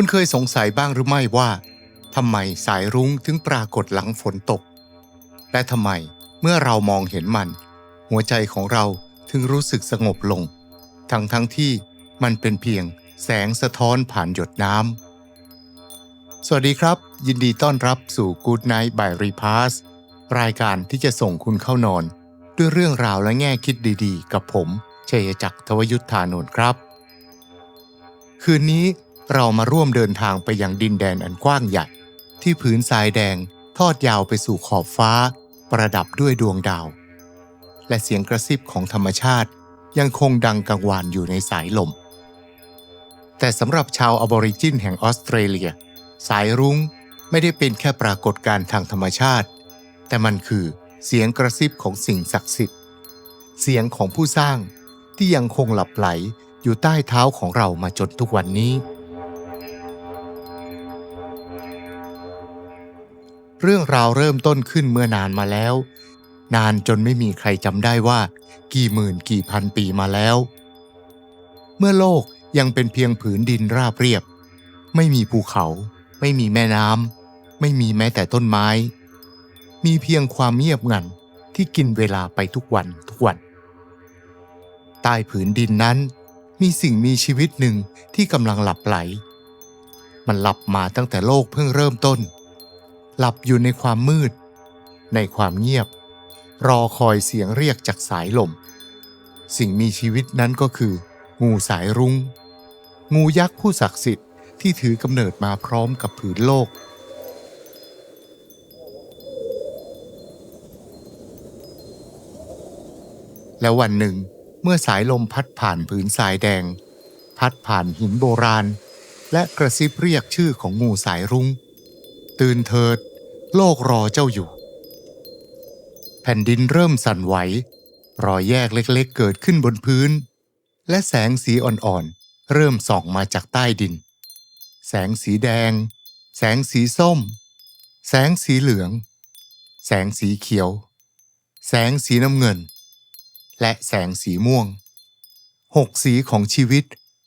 คุณเคยสงสัยบ้างหรือไม่ว่าทำไมสายรุ้งถึงปรากฏหลังฝนตก และทำไมเมื่อเรามองเห็นมัน หัวใจของเราถึงรู้สึกสงบลง ทั้งทั้งที่มันเป็นเพียงแสงสะท้อนผ่านหยดน้ำ สวัสดีครับ ยินดีต้อนรับสู่ Good Night by Repass รายการที่จะส่งคุณเข้านอน ด้วยเรื่องราวและแง่คิดดีๆ กับผมชัยจักรทวยุทธานนท์ครับ คืนนี้ เรามาร่วมเดินทางไปยังดินแดนอันกว้างใหญ่ ที่ผืนทรายแดงทอดยาวไปสู่ขอบฟ้า ประดับด้วยดวงดาว และเสียงกระซิบของธรรมชาติยังคงดังกังวานอยู่ในสายลม แต่สำหรับชาวอบอริจินแห่งออสเตรเลีย สายรุ้งไม่ได้เป็นแค่ปรากฏการณ์ทางธรรมชาติ แต่มันคือเสียงกระซิบของสิ่งศักดิ์สิทธิ์ เสียงของผู้สร้างที่ยังคงหลับไหลอยู่ใต้เท้าของเรามาจนทุกวันนี้ เรื่องราวเริ่มต้นขึ้นเมื่อนานมาแล้ว นานจนไม่มีใครจำได้ว่า กี่หมื่นกี่พันปีมาแล้ว เมื่อโลกยังเป็นเพียงผืนดินราบเรียบ ไม่มีภูเขา ไม่มีแม่น้ำไม่มีแม้แต่ต้นไม้ มีเพียงความเงียบงันที่กินเวลาไปทุกวันทุกวันใต้ผืนดินนั้น มีสิ่งมีชีวิตหนึ่งที่กำลังหลับไหล มันหลับมาตั้งแต่โลกเพิ่งเริ่มต้น หลับอยู่ในความมืด ในความเงียบ รอคอยเสียงเรียกจากสายลม สิ่งมีชีวิตนั้นก็คือ งูสายรุง้ง งูยักษ์ผู้ศักดิ์สิทธิ์ที่ถือกำเนิดมาพร้อมกับผืนโลก แล้ววันหนึ่งเมื่อสายลมพัดผ่านผืนทรายแดง พัดผ่านหินโบราณ และกระซิบเรียกชื่อของงูสายรุง้ง ตื่นเถิด โลกรอเจ้าอยู่ แผ่นดินเริ่มสั่นไหว รอยแยกเล็กๆเกิดขึ้นบนพื้น และแสงสีอ่อนๆ เริ่มส่องมาจากใต้ดิน แสงสีแดง แสงสีส้ม แสงสีเหลือง แสงสีเขียว แสงสีน้ำเงิน และแสงสีม่วงหกสีของชีวิต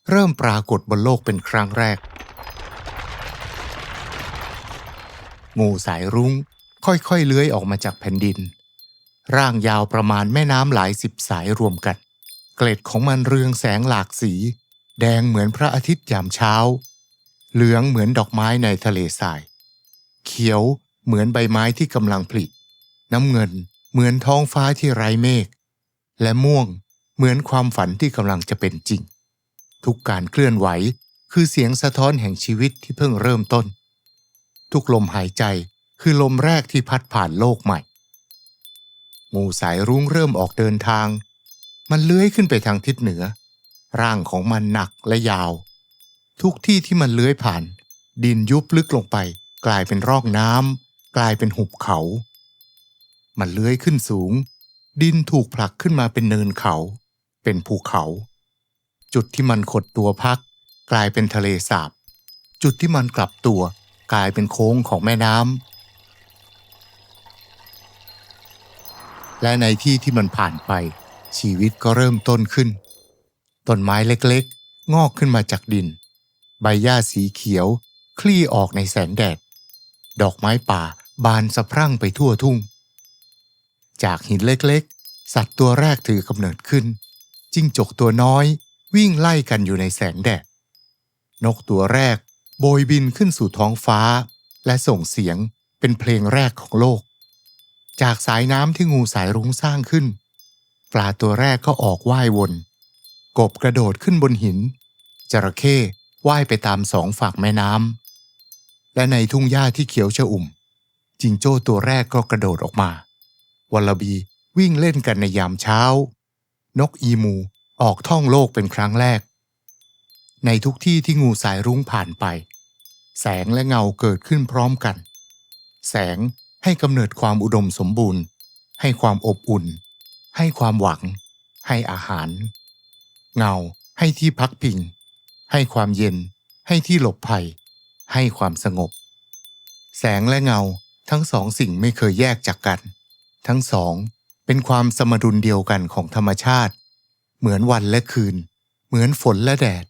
เริ่มปรากฏบนโลกเป็นครั้งแรก งูสายรุ้ง ค่อยๆเลื้อยออกมาจากแผ่นดิน ร่างยาวประมาณแม่น้ำหลายสิบสายรวมกัน เกล็ดของมันเรืองแสงหลากสี แดงเหมือนพระอาทิตย์ยามเช้า เหลืองเหมือนดอกไม้ในทะเลทราย เขียวเหมือนใบไม้ที่กำลังผลิน้ำเงินเหมือนท้องฟ้าที่ไร้เมฆและม่วงเหมือนความฝันที่กำลังจะเป็นจริง ทุกการเคลื่อนไหวคือเสียงสะท้อนแห่งชีวิตที่เพิ่งเริ่มต้น ทุกลมหายใจคือลมแรกที่พัดผ่านโลกใหม่ งูสายรุ้งเริ่มออกเดินทาง มันเลื้อยขึ้นไปทางทิศเหนือ ร่างของมันหนักและยาว ทุกที่ที่มันเลื้อยผ่าน ดินยุบลึกลงไป กลายเป็นร่องน้ำกลายเป็นหุบเขา มันเลื้อยขึ้นสูง ดินถูกผลักขึ้นมาเป็นเนินเขา เป็นภูเขา จุดที่มันขดตัวพัก กลายเป็นทะเลสาบ จุดที่มันกลับตัว กลายเป็นโค้งของแม่น้ำและในที่ที่มันผ่านไป ชีวิตก็เริ่มต้นขึ้น ต้นไม้เล็กๆ งอกขึ้นมาจากดิน ใบหญ้าสีเขียว คลี่ออกในแสงแดด ดอกไม้ป่าบานสะพรั่งไปทั่วทุ่ง จากหินเล็กๆ สัตว์ตัวแรกถือกำเนิดขึ้น จิ้งจกตัวน้อยวิ่งไล่กันอยู่ในแสงแดด นกตัวแรก โบยบินขึ้นสู่ท้องฟ้า และส่งเสียงเป็นเพลงแรกของโลก จากสายน้ำที่งูสายรุ้งสร้างขึ้น ปลาตัวแรกก็ออกว่ายวน กบกระโดดขึ้นบนหิน จระเข้ว่ายไปตามสองฝั่งแม่น้ำและในทุ่งหญ้าที่เขียวชอุ่ม จิงโจ้ตัวแรกก็กระโดดออกมาวัลลบีวิ่งเล่นกันในยามเช้า นกอีมูออกท่องโลกเป็นครั้งแรก ในทุกที่ที่งูสายรุ้งผ่านไป แสงและเงาเกิดขึ้นพร้อมกัน แสงให้กำเนิดความอุดมสมบูรณ์ ให้ความอบอุ่น ให้ความหวัง ให้อาหาร เงาให้ที่พักพิง ให้ความเย็น ให้ที่หลบภัย ให้ความสงบ แสงและเงาทั้งสองสิ่งไม่เคยแยกจากกัน ทั้งสองเป็นความสมดุลเดียวกันของธรรมชาติ เหมือนวันและคืน เหมือนฝนและแดด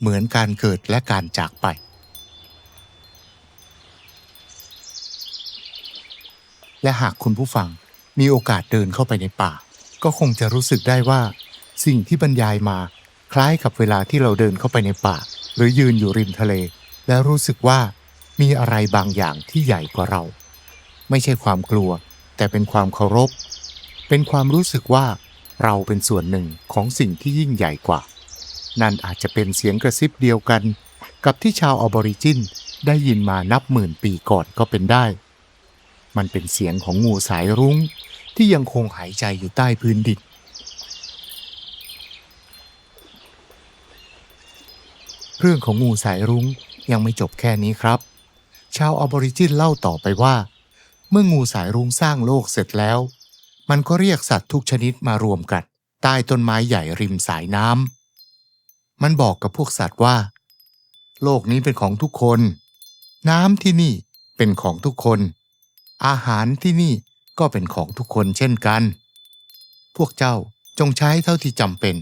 เหมือนการเกิดและการจากไป และหากคุณผู้ฟังมีโอกาสเดินเข้าไปในป่า ก็คงจะรู้สึกได้ว่า สิ่งที่บรรยายมาคล้ายกับเวลาที่เราเดินเข้าไปในป่า หรือยืนอยู่ริมทะเล แล้วรู้สึกว่ามีอะไรบางอย่างที่ใหญ่กว่าเรา ไม่ใช่ความกลัว แต่เป็นความเคารพ เป็นความรู้สึกว่าเราเป็นส่วนหนึ่งของสิ่งที่ยิ่งใหญ่กว่า นั่นอาจจะเป็นเสียงกระซิบเดียวกัน กับที่ชาวออบอริจินได้ยินมานับหมื่นปีก่อนก็เป็นได้ มันเป็นเสียงของงูสายรุ้งที่ยังคงหายใจอยู่ใต้พื้นดิน เรื่องของงูสายรุ้งยังไม่จบแค่นี้ครับ ชาวออบอริจินเล่าต่อไปว่า เมื่องูสายรุ้งสร้างโลกเสร็จแล้ว มันก็เรียกสัตว์ทุกชนิดมารวมกันใต้ต้นไม้ใหญ่ริมสายน้ำมันบอกกับพวกสัตว์ว่า โลกนี้เป็นของทุกคน น้ำที่นี่เป็นของทุกคน อาหารที่นี่ก็เป็นของทุกคนเช่นกัน พวกเจ้าจงใช้เท่าที่จำเป็น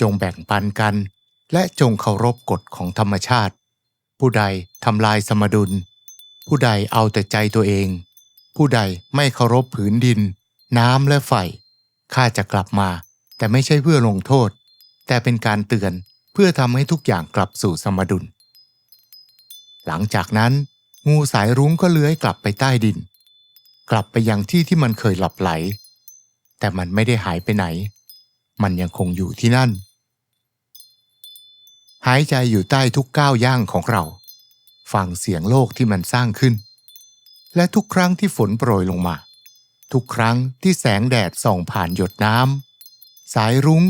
จงแบ่งปันกัน และจงเคารพกฎของธรรมชาติ ผู้ใดทำลายสมดุล ผู้ใดเอาแต่ใจตัวเอง ผู้ใดไม่เคารพผืนดิน น้ำและไฟข้าจะกลับมา แต่ไม่ใช่เพื่อลงโทษ แต่เป็นการเตือนเพื่อทำให้ทุกอย่างกลับสู่สมดุล หลังจากนั้น งูสายรุ้งก็เลื้อยกลับไปใต้ดิน กลับไปยังที่ที่มันเคยหลับไหล แต่มันไม่ได้หายไปไหน มันยังคงอยู่ที่นั่น หายใจอยู่ใต้ทุกก้าวย่างของเรา ฟังเสียงโลกที่มันสร้างขึ้น และทุกครั้งที่ฝนโปรยลงมา ทุกครั้งที่แสงแดดส่องผ่านหยดน้ำสายรุ้ง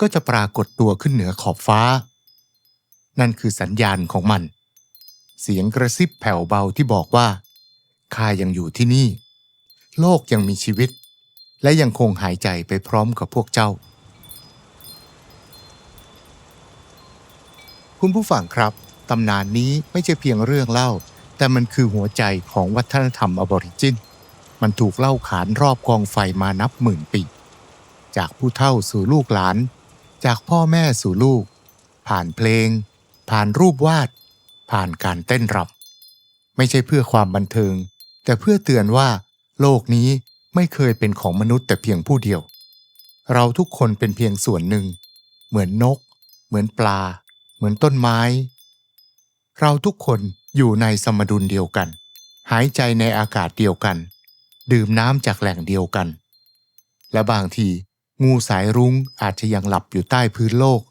ก็จะปรากฏตัวขึ้นเหนือขอบฟ้า นั่นคือสัญญาณของมัน เสียงกระซิบแผ่วเบาที่บอกว่าข้ายังอยู่ที่นี่ โลกยังมีชีวิต และยังคงหายใจไปพร้อมกับพวกเจ้า คุณผู้ฟังครับ ตำนานนี้ไม่ใช่เพียงเรื่องเล่า แต่มันคือหัวใจของวัฒนธรรมอบอริจิน มันถูกเล่าขานรอบกองไฟมานับหมื่นปี จากผู้เฒ่าสู่ลูกหลาน จากพ่อแม่สู่ลูก ผ่านเพลง ผ่านรูปวาด ผ่านการเต้นรำไม่ใช่เพื่อความบันเทิง แต่เพื่อเตือนว่า โลกนี้ไม่เคยเป็นของมนุษย์แต่เพียงผู้เดียว เราทุกคนเป็นเพียงส่วนหนึ่ง เหมือนนก เหมือนปลา เหมือนต้นไม้ เราทุกคนอยู่ในสมดุลเดียวกัน หายใจในอากาศเดียวกัน ดื่มน้ำจากแหล่งเดียวกัน และบางทีงูสายรุ้งอาจจะยังหลับอยู่ใต้พื้นโลก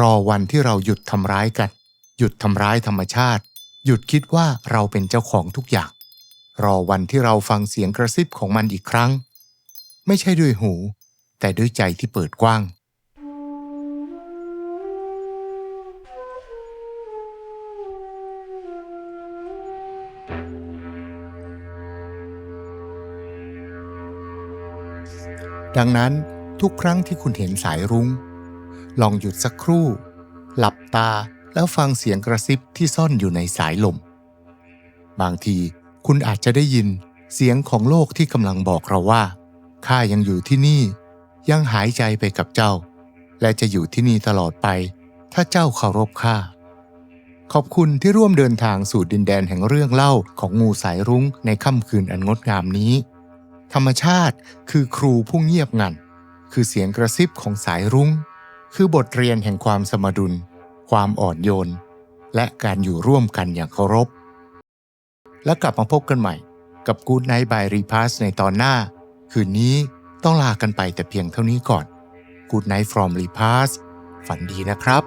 รอวันที่เราหยุดทำร้ายกัน หยุดทำร้ายธรรมชาติ หยุดคิดว่าเราเป็นเจ้าของทุกอย่าง รอวันที่เราฟังเสียงกระซิบของมันอีกครั้ง ไม่ใช่ด้วยหู แต่ด้วยใจที่เปิดกว้าง ดังนั้นทุกครั้งที่คุณเห็นสายรุง้ง ลองหยุดสักครู่ หลับตาแล้วฟังเสียงกระซิบที่ซ่อนอยู่ในสายลม บางที คุณอาจจะได้ยินเสียงของโลกที่กำลังบอกเราว่าข้ายังอยู่ที่นี่ ยังหายใจไปกับเจ้า และจะอยู่ที่นี่ตลอดไป ถ้าเจ้าเคารพข้าขอบคุณที่ร่วมเดินทางสู่ดินแดนแห่งเรื่องเล่าของงูสายรุ้งในค่ำคืนอันงดงามนี้ ธรรมชาติคือครูผู้เงียบงัน คือเสียงกระซิบของสายรุง้ง คือบทเรียนแห่งความสมดุล ความอ่อนโยน และการอยู่ร่วมกันอย่างเคารพ แล้วกลับมาพบกันใหม่ กับ Good Night by Repass ในตอนหน้า คืนนี้ต้องลากันไปแต่เพียงเท่านี้ก่อน Good Night from Repass ฝันดีนะครับ